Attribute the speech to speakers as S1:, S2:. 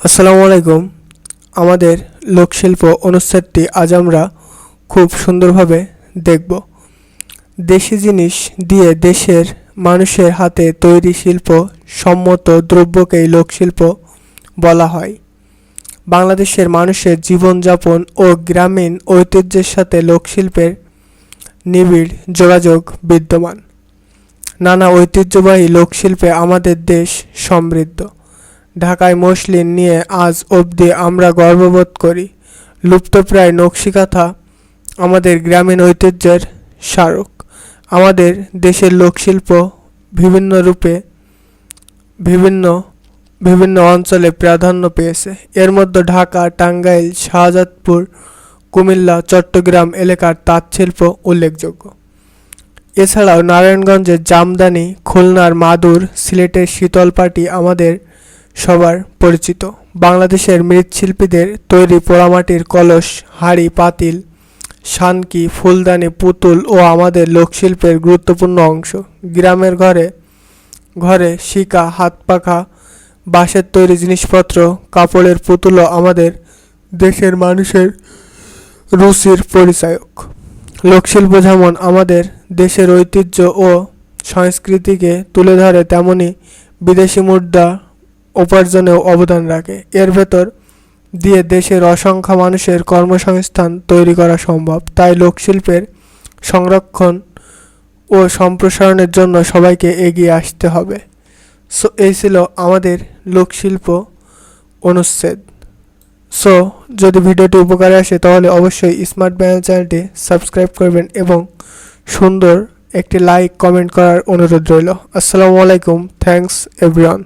S1: আসসালামু আলাইকুম। আমাদের লোকশিল্প অনুষ্ঠানটি আজ আমরা খুব সুন্দরভাবে দেখব। দেশি জিনিস দিয়ে দেশের মানুষের হাতে তৈরি শিল্প সম্মত দ্রব্যকেই লোকশিল্প বলা হয়। বাংলাদেশের মানুষের জীবনযাপন ও গ্রামীণ ঐতিহ্যের সাথে লোকশিল্পের নিবিড় যোগাযোগ বিদ্যমান। নানা ঐতিহ্যবাহী লোকশিল্পে আমাদের দেশ সমৃদ্ধ। ঢাকায় মসলিন নিয়ে আজ অবধি আমরা গর্ববোধ করি। লুপ্তপ্রায় নকশিকাঁথা আমাদের গ্রামীণ ঐতিহ্যের স্মারক। আমাদের দেশের লোকশিল্প বিভিন্ন রূপে বিভিন্ন বিভিন্ন অঞ্চলে প্রাধান্য পেয়েছে। এর মধ্যে ঢাকা, টাঙ্গাইল, শাহজাদপুর, কুমিল্লা, চট্টগ্রাম এলাকার তাঁতশিল্প উল্লেখযোগ্য। এছাড়াও নারায়ণগঞ্জের জামদানি, খুলনার মাদুর, সিলেটের শীতলপাটি আমাদের সবার পরিচিত। বাংলাদেশের মৃৎশিল্পীদের তৈরি পোড়ামাটির কলস, হাঁড়ি, পাতিল, শানকি, ফুলদানি, পুতুল ও আমাদের লোকশিল্পের গুরুত্বপূর্ণ অংশ। গ্রামের ঘরে ঘরে শিকা হাত পাখা বাঁশের তৈরি জিনিসপত্র, কাপড়ের পুতুলও আমাদের দেশের মানুষের রুচির পরিচায়ক। লোকশিল্প যেমন আমাদের দেশের ঐতিহ্য ও সংস্কৃতিকে তুলে ধরে, তেমনি বিদেশি মুদ্রা উপার্জনেও অবদান রাখে। এর ভেতর দিয়ে দেশের অসংখ্য মানুষের কর্মসংস্থান তৈরি করা সম্ভব। তাই লোকশিল্পের সংরক্ষণ ও সম্প্রসারণের জন্য সবাইকে এগিয়ে আসতে হবে। সো, এই ছিল আমাদের লোকশিল্প অনুচ্ছেদ। সো, যদি ভিডিওটি উপকারে আসে, তাহলে অবশ্যই স্মার্ট ব্যায়াম চ্যানেলটি সাবস্ক্রাইব করবেন এবং সুন্দর একটি লাইক, কমেন্ট করার অনুরোধ রইল। আসসালামু আলাইকুম। Thanks, everyone.